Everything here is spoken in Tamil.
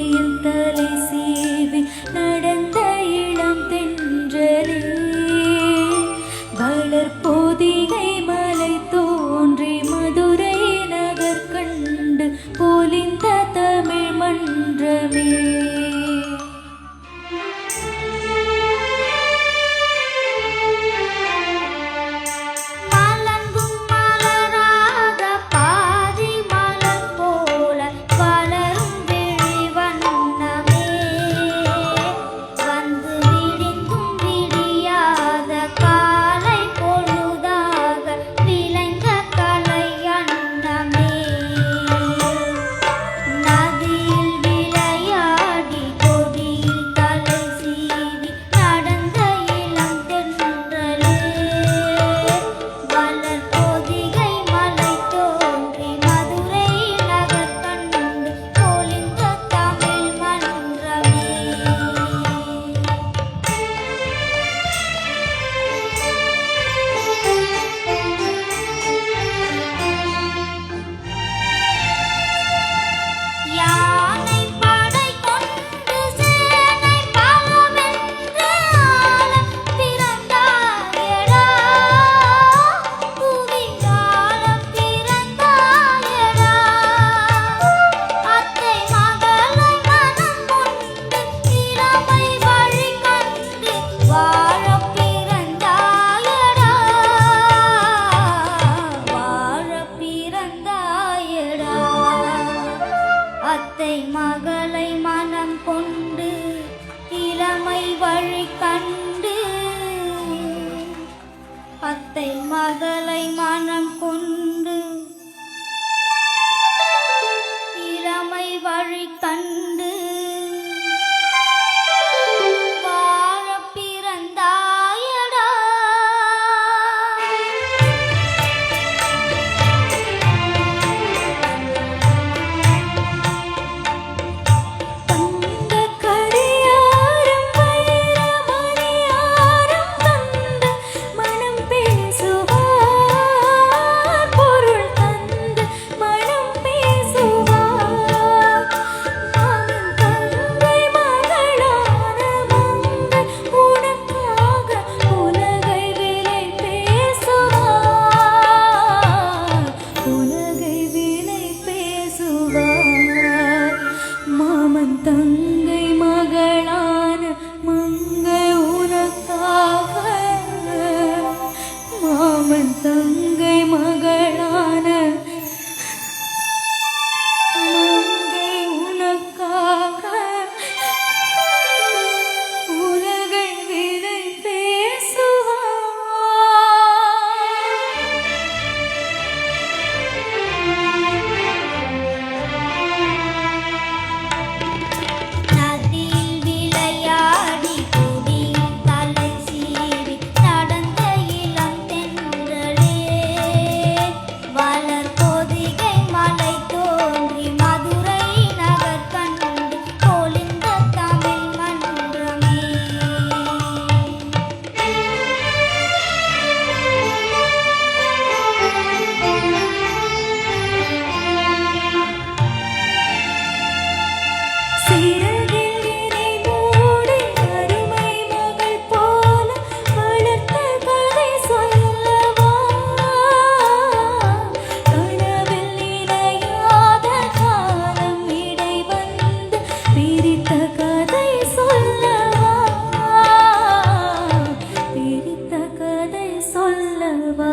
என் தலை அத்தை மகளை மனம் கொண்டு இளமை வழி கண்டு அத்தை மகளை மனம் கொண்டு 等 வாழ்வா